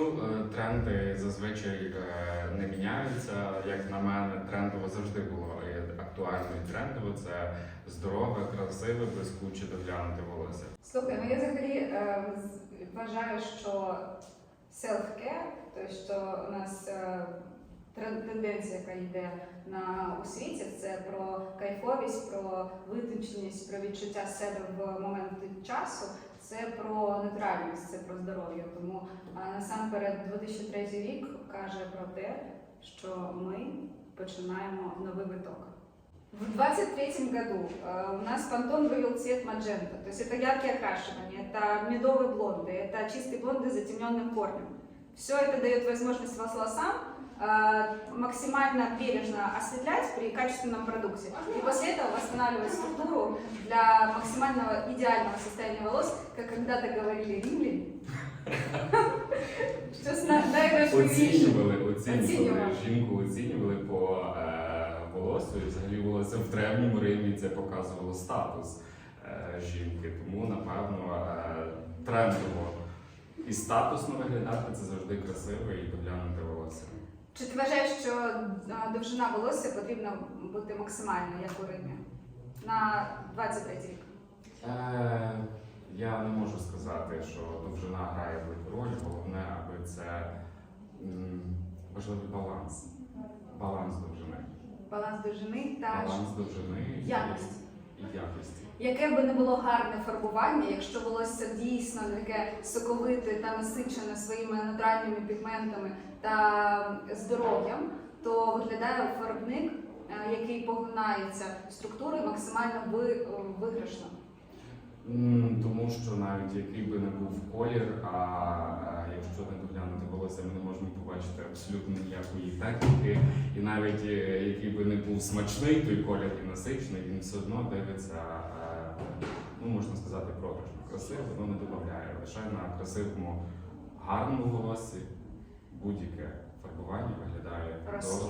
Ну, е, тренди зазвичай е, не міняються. Як на мене, трендово завжди було актуально і трендово це здорове, красиве, блискуче, доглянути волосся. Слухай, ну я взагалі е, вважаю, що селф-кер, то тобто, що у нас е, тенденція, яка йде на у світі, це про кайфовість, про витонченість, про відчуття себе в момент часу. Це про нейтральність, це про здоров'я. Тому насамперед 2003 рік каже про те, що ми починаємо новий виток. В 23 году у нас Pantone вывел цвет маджента. То есть это яркие окрашивания, это медовые блонды, это чистые блонды с затемненным корнем. Все это дает возможность волосам максимально бережно осветлять при качественном продукте. И после этого восстанавливать структуру для максимального идеального состояния волос, как когда-то говорили римляне. Оцінювали, оцінювали жінку, оцінювали по е, волосю. І взагалі волосся в древньому Римі це показувало статус е, жінки. Тому, напевно, е, трендово і статусно виглядати це завжди красиве і доглянуте волосся. Чи ти вважаєш, що довжина волосся потрібна бути максимально, як у Римі? На 23 рік. Е, я не можу сказати, що довжина грає велику роль. Головне, аби це важливий баланс. Баланс довжини. Баланс довжини та Баланс довжини якості. і якості. Яке би не було гарне фарбування, якщо волосся дійсно таке соковите та насичене своїми натуральними пігментами та здоров'ям, то виглядає фарбник, е, який поглинається структурою максимально виграшно. Тому що навіть який би не був колір, а якщо не доглянути побачити абсолютно ніякої техніки. І навіть е, який би не був смачний той колір і насичений, він все одно дивиться, е, ну можна сказати, програшно. Красиво воно не додає. Лише на красивому, гарному волосі будь-яке фарбування виглядає розкішно.